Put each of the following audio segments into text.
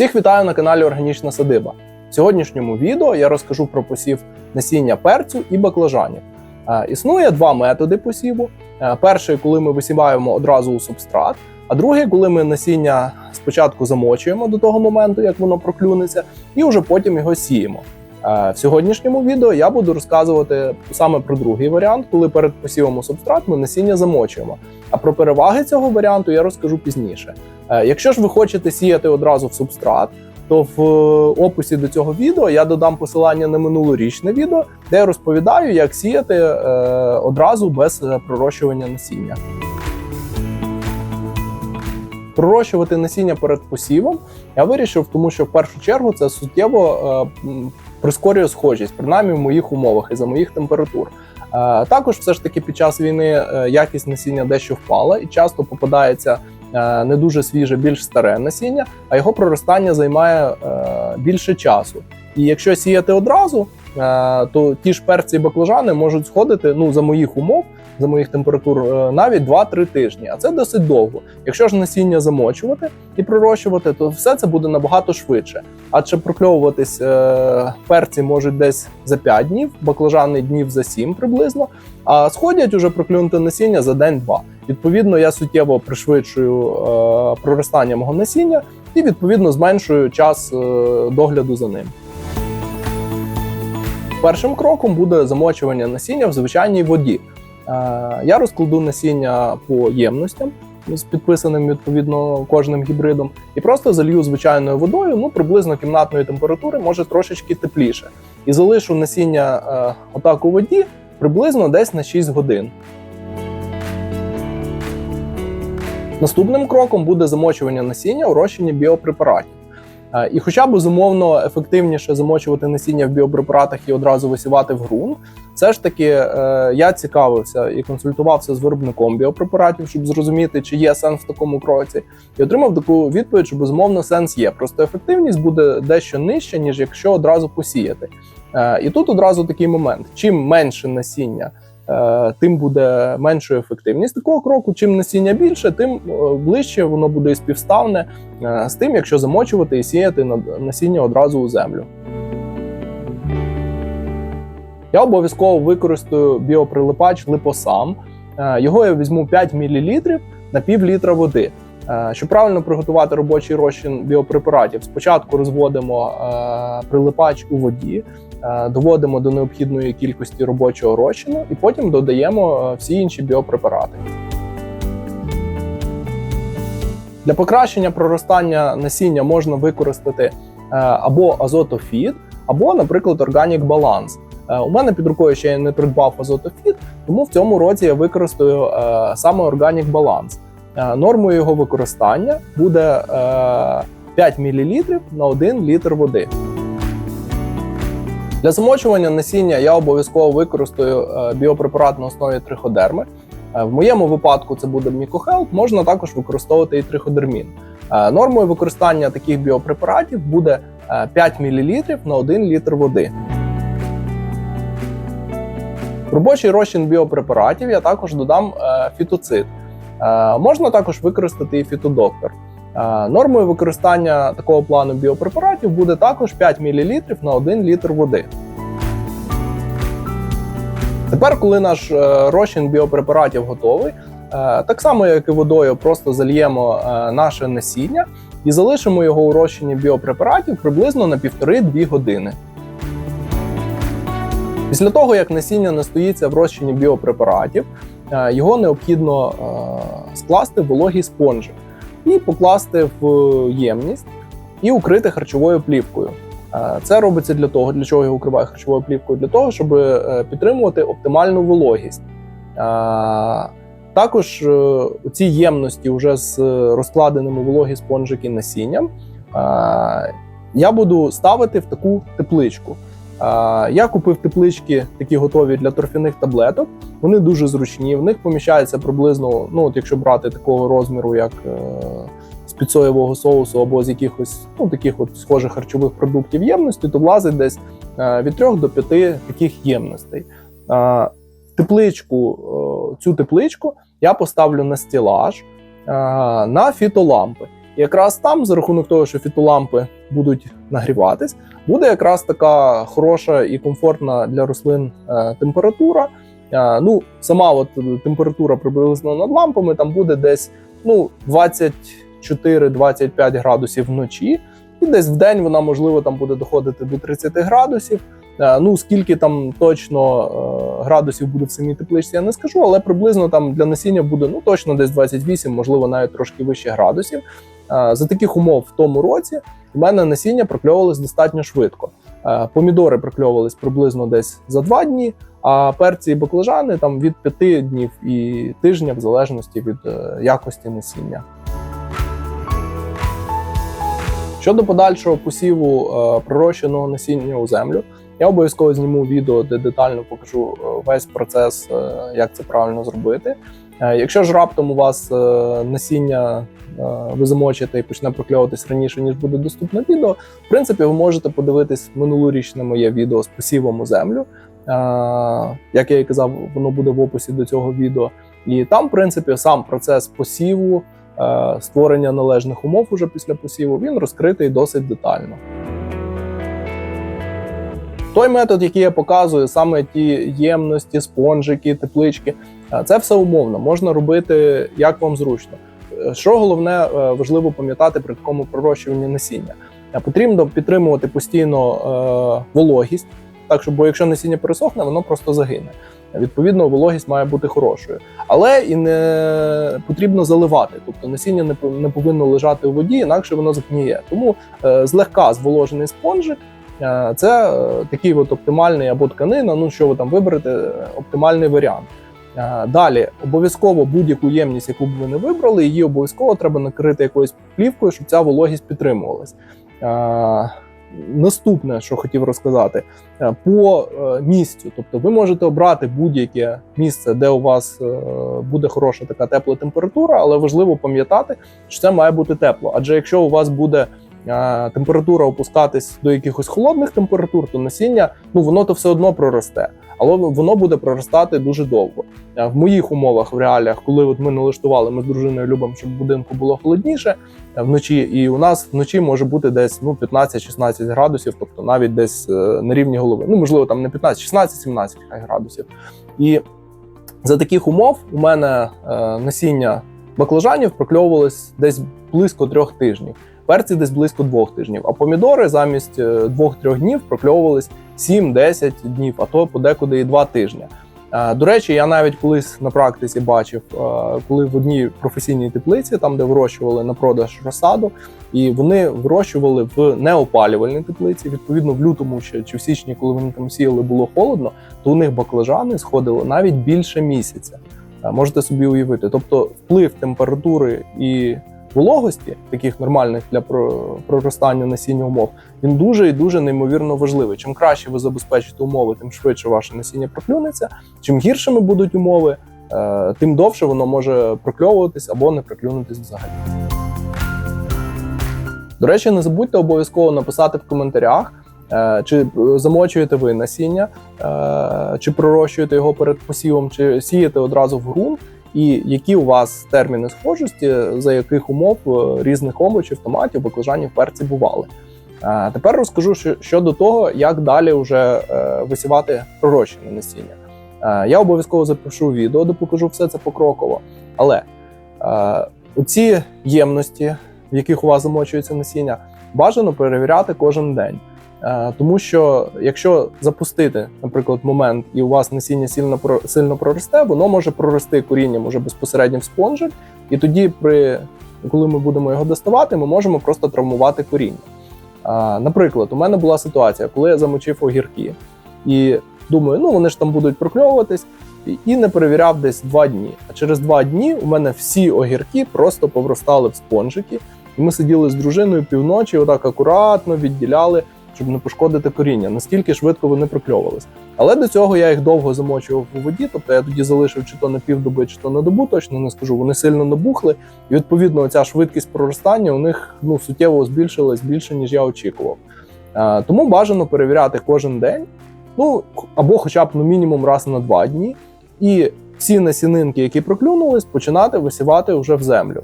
Всіх вітаю на каналі Органічна Садиба. В сьогоднішньому відео я розкажу про посів насіння перцю і баклажанів. Е, Існує два методи посіву. Е, Перший, коли ми висіваємо одразу у субстрат, а другий, коли ми насіння спочатку замочуємо до того моменту, як воно проклюнеться, і вже потім його сіємо. Е, В сьогоднішньому відео я буду розказувати саме про другий варіант, коли перед посівом у субстрат ми насіння замочуємо. А про переваги цього варіанту я розкажу пізніше. Е, Якщо ж ви хочете сіяти одразу в субстрат, то в описі до цього відео я додам посилання на минулорічне відео, де я розповідаю, як сіяти е, одразу без пророщування насіння. Пророщувати насіння перед посівом я вирішив, тому що в першу чергу це суттєво прискорює схожість, принаймні в моїх умовах і за моїх температур. Е, Також все ж таки під час війни е, якість насіння дещо впала, і часто попадається е, не дуже свіже, більш старе насіння, а його проростання займає більше часу. І якщо сіяти одразу, то ті ж перці і баклажани можуть сходити ну за моїх умов, за моїх температур е, навіть 2-3 тижні. А це досить довго. Якщо ж насіння замочувати і пророщувати, то все це буде набагато швидше. Адже прокльовуватись е, перці можуть десь за 5 днів, баклажани днів за 7 приблизно, а сходять уже проклюнути насіння за день-два. Відповідно, я суттєво пришвидшую е, проростання мого насіння і відповідно зменшую час е, догляду за ним. Першим кроком буде замочування насіння в звичайній воді. Е, Я розкладу насіння по ємностям з підписаним відповідно кожним гібридом, і просто залью звичайною водою, ну приблизно кімнатної температури, може трошечки тепліше. І залишу насіння е, отак у воді приблизно десь на 6 годин. Наступним кроком буде замочування насіння у розчині біопрепаратів. Е, І хоча безумовно ефективніше замочувати насіння в біопрепаратах і одразу висівати в ґрунт, все ж таки е, я цікавився і консультувався з виробником біопрепаратів, щоб зрозуміти, чи є сенс в такому кроці, і отримав таку відповідь, що безумовно сенс є. Просто ефективність буде дещо нижча, ніж якщо одразу посіяти. Е, І тут одразу такий момент: чим менше насіння. Е, Тим буде меншою ефективність такого кроку. Чим насіння більше, тим е, ближче воно буде і співставне е, з тим, якщо замочувати і сіяти насіння одразу у землю. Я обов'язково використаю біоприлипач липосам. Його я візьму 5 мл на пів літра води. Щоб правильно приготувати робочий розчин біопрепаратів, спочатку розводимо прилипач у воді, доводимо до необхідної кількості робочого розчину і потім додаємо е, всі інші біопрепарати. Для покращення проростання насіння можна використати е, або азотофіт, або, наприклад, органік баланс. Е, У мене під рукою ще не придбав азотофіт, тому в цьому році я використаю е, саме органік баланс. Е, Нормою його використання буде е, 5 мл на 1 літр води. Для замочування насіння я обов'язково використаю е, біопрепарат на основі триходерми. Е, В моєму випадку це буде мікохелп, можна також використовувати і триходермін. Е, Нормою використання таких біопрепаратів буде е, 5 мл на 1 літр води. В робочий розчин біопрепаратів я також додам фітоцид. Можна також використати і фітодоктор. Е, Нормою використання такого плану біопрепаратів буде також 5 мл на 1 літр води. Тепер, коли наш е, розчин біопрепаратів готовий, е, так само як і водою, просто зальємо наше насіння і залишимо його у розчині біопрепаратів приблизно на 1,5-2 години. Після того, як насіння настоїться в розчині біопрепаратів, його необхідно скласти в вологий спонжик і покласти в ємність і укрити харчовою плівкою. Е, Це робиться для того, для чого його укриваю харчовою плівкою, для того, щоб е, підтримувати оптимальну вологість. Е, Також е, у цій ємності вже з розкладеними вологі спонжики насінням е, я буду ставити в таку тепличку. Я купив теплички, такі готові для торфяних таблеток. Вони дуже зручні. В них поміщається приблизно, ну от якщо брати такого розміру, як е, з підсоєвого соусу або з якихось ну таких от схожих харчових продуктів ємності, то влазить десь е, від 3 до 5 таких ємностей. Тепличку, е, цю тепличку я поставлю на стілаж на фітолампи. Якраз там, за рахунок того, що фітолампи будуть нагріватись, буде якраз така хороша і комфортна для рослин е, температура. Е, ну, сама от температура приблизно над лампами там буде десь ну, 24-25 градусів вночі, і десь в день вона можливо там буде доходити до 30 градусів. Е, Ну, скільки там точно градусів буде в самій тепличці, я не скажу, але приблизно там для насіння буде ну точно десь 28, можливо, навіть трошки вище градусів. Е, За таких умов в тому році у мене насіння прокльовувалось достатньо швидко. Е, Помідори прокльовувались приблизно десь за два дні, а перці і баклажани там від 5 днів і тижня, в залежності від е, якості насіння. Щодо подальшого посіву пророщеного насіння у землю, я обов'язково зніму відео, де детально покажу весь процес, як це правильно зробити. Е, Якщо ж раптом у вас е, насіння е, ви замочите і почне прокльовуватись раніше, ніж буде доступне відео, в принципі, ви можете подивитись минулорічне моє відео з посівом у землю. Як я і казав, воно буде в описі до цього відео. І там, в принципі, сам процес посіву, створення належних умов уже після посіву, він розкритий досить детально. Той метод, який я показую, саме ті ємності, спонжики, теплички, це все умовно. Можна робити як вам зручно. Е, Що головне е, важливо пам'ятати при такому пророщуванні насіння? Е, Потрібно підтримувати постійно вологість, так щоб, бо якщо насіння пересохне, воно просто загине. Відповідно, вологість має бути хорошою, але і не потрібно заливати. Тобто насіння не повинно лежати у воді, інакше воно згниє. Тому злегка зволожений спонжик це такий от оптимальний або тканина. Ну що ви там виберете, оптимальний варіант. Е, Далі обов'язково будь-яку ємність, яку б ви не вибрали, її обов'язково треба накрити якоюсь плівкою, щоб ця вологість підтримувалась. Е, Наступне, що хотів розказати, е, по місцю. Тобто, ви можете обрати будь-яке місце, де у вас буде хороша така тепла температура, але важливо пам'ятати, що це має бути тепло. Адже якщо у вас буде температура опускатись до якихось холодних температур, то насіння ну воно то все одно проросте, але воно буде проростати дуже довго. Е, В моїх умовах в реаліях, коли от ми налаштували, ми з дружиною любимо, щоб в будинку було холодніше е, вночі, і у нас вночі може бути десь ну 15-16 градусів, тобто навіть десь е, на рівні голови. Ну можливо, там не 15, 16-17 градусів. І за таких умов у мене е, насіння баклажанів прокльовувалось десь близько трьох тижнів. Перці десь близько двох тижнів, а помідори замість е, двох-трьох днів прокльовувались 7-10 днів, а то подекуди і два тижні. Е, До речі, я навіть колись на практиці бачив, е, коли в одній професійній теплиці, там де вирощували на продаж розсаду, і вони вирощували в неопалювальній теплиці. Відповідно, в лютому ще чи в січні, коли вони там сіяли, було холодно, то у них баклажани сходили навіть більше місяця. Можете собі уявити. Тобто, вплив температури і вологості, таких нормальних для про- проростання насіння умов, він дуже і дуже неймовірно важливий. Чим краще ви забезпечите умови, тим швидше ваше насіння проклюнеться. Чим гіршими будуть умови, е, тим довше воно може прокльовуватись або не проклюнутись взагалі. До речі, не забудьте обов'язково написати в коментарях, е, чи замочуєте ви насіння, е, чи пророщуєте його перед посівом, чи сієте одразу в ґрунт, і які у вас терміни схожості, за яких умов е, різних овочів, томатів, баклажанів, перців бували. Е, Тепер розкажу щодо того, як далі вже е, висівати пророщене насіння. Я обов'язково запишу відео, де покажу все це покроково. Але е, оці ємності, в яких у вас замочується насіння, бажано перевіряти кожен день. Е, Тому що якщо запустити, наприклад, момент, і у вас насіння сильно сильно проросте, воно може прорости корінням уже безпосередньо в спонжик, і тоді, при коли ми будемо його доставати, ми можемо просто травмувати коріння. Наприклад, у мене була ситуація, коли я замочив огірки, і думаю, ну вони ж там будуть прокльовуватись, і не перевіряв десь два дні. А через два дні у мене всі огірки просто повростали в спонжики, і ми сиділи з дружиною півночі, отак акуратно відділяли, щоб не пошкодити коріння. Наскільки швидко вони прокльовувались. Але до цього я їх довго замочував у воді, тобто я тоді залишив чи то на півдоби, чи то на добу, точно не скажу. Вони сильно набухли, і відповідно ця швидкість проростання у них ну суттєво збільшилась більше ніж я очікував. Е, тому бажано перевіряти кожен день, ну або хоча б ну, мінімум раз на два дні, і всі насінинки, які проклюнулись, починати висівати вже в землю.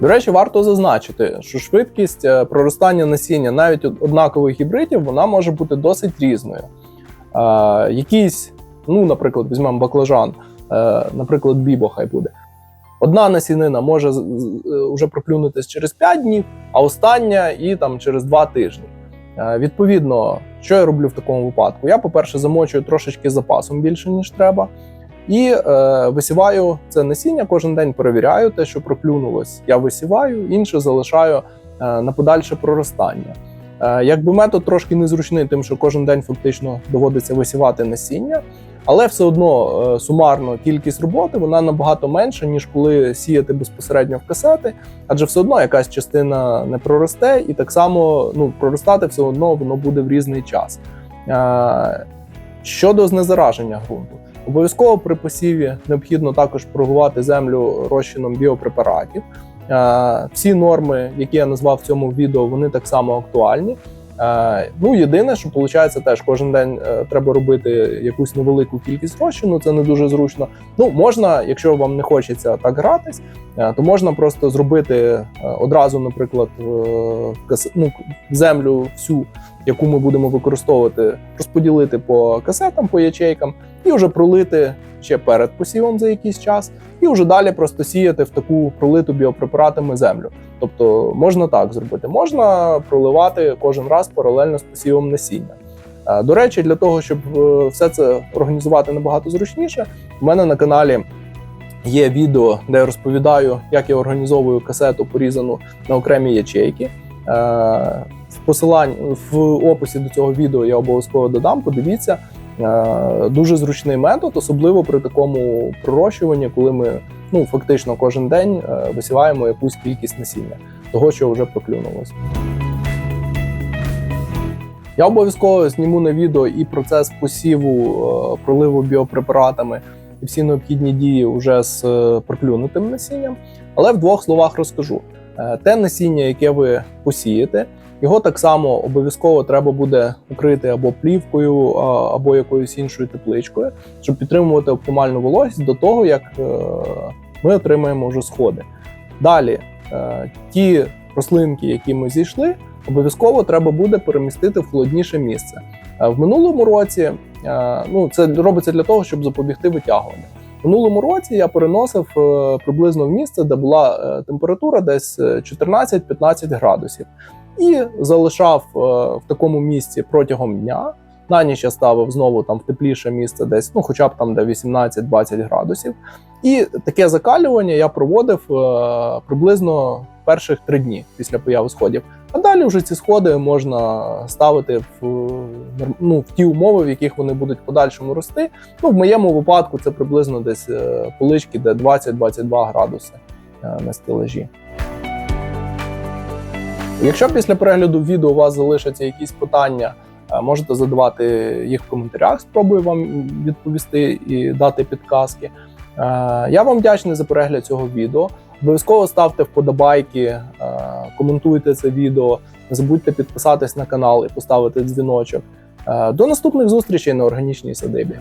До речі, варто зазначити, що швидкість е, проростання насіння навіть однакових гібридів вона може бути досить різною. Е, якийсь, ну, наприклад, візьмемо баклажан, е, наприклад, бібо хай буде. Одна насінина може з- е, уже проклюнутись через 5 днів, а остання і там через 2 тижні. Е, Відповідно, що я роблю в такому випадку? Я, по-перше, замочую трошечки запасом більше, ніж треба. І е, висіваю це насіння кожен день перевіряю те, що проклюнулось. Я висіваю, інше залишаю е, на подальше проростання. Е, якби метод трошки незручний, тим, що кожен день фактично доводиться висівати насіння, але все одно е, сумарно кількість роботи вона набагато менша, ніж коли сіяти безпосередньо в касети, адже все одно якась частина не проросте, і так само ну, проростати все одно воно буде в різний час. Е, щодо знезараження ґрунту. Обов'язково при посіві необхідно також прогувати землю розчином біопрепаратів. Е, Всі норми, які я назвав в цьому відео, вони так само актуальні. Е, Ну, єдине, що виходить, теж кожен день е, треба робити якусь невелику кількість розчину, це не дуже зручно. Ну, можна, якщо вам не хочеться так гратись, то можна просто зробити одразу, наприклад, ну, землю всю, яку ми будемо використовувати, розподілити по касетам, по ячейкам, і вже пролити ще перед посівом за якийсь час, і вже далі просто сіяти в таку пролиту біопрепаратами землю. Тобто можна так зробити, можна проливати кожен раз паралельно з посівом насіння. Е, До речі, для того, щоб е, все це організувати набагато зручніше, у мене на каналі є відео, де я розповідаю, як я організовую касету, порізану на окремі ячейки. Е, В посиланні в описі до цього відео я обов'язково додам. Подивіться, дуже зручний метод, особливо при такому пророщуванні, коли ми ну фактично кожен день е, висіваємо якусь кількість насіння, того, що вже проклюнулося. Я обов'язково зніму на відео і процес посіву е, проливу біопрепаратами і всі необхідні дії вже з е, проклюнутим насінням. Але в двох словах розкажу: Е, те насіння, яке ви посієте, його так само обов'язково треба буде укрити або плівкою, або якоюсь іншою тепличкою, щоб підтримувати оптимальну вологість до того, як е, ми отримаємо вже сходи. Далі, е, ті рослинки, які ми зійшли, обов'язково треба буде перемістити в холодніше місце. Е, В минулому році ну, це робиться для того, щоб запобігти витягуванню. В минулому році я переносив приблизно в місце, де була температура десь е, 14-15 градусів, і залишав е, в такому місці протягом дня. На ніч я ставив знову там в тепліше місце, десь ну, хоча б там де 18-20 градусів. І таке закалювання я проводив е, приблизно перших три дні після появи сходів. А далі вже ці сходи можна ставити в, норм- ну, в ті умови, в яких вони будуть подальшому рости. Ну, в моєму випадку це приблизно десь е, полички, де 20-22 градуси е, на стелажі. Якщо після перегляду відео у вас залишаться якісь питання, е, можете задавати їх в коментарях, спробую вам відповісти і дати підказки. Е, Я вам вдячний за перегляд цього відео. Обов'язково ставте вподобайки, е, коментуйте це відео, не забудьте підписатись на канал і поставити дзвіночок. До наступних зустрічей на органічній садибі.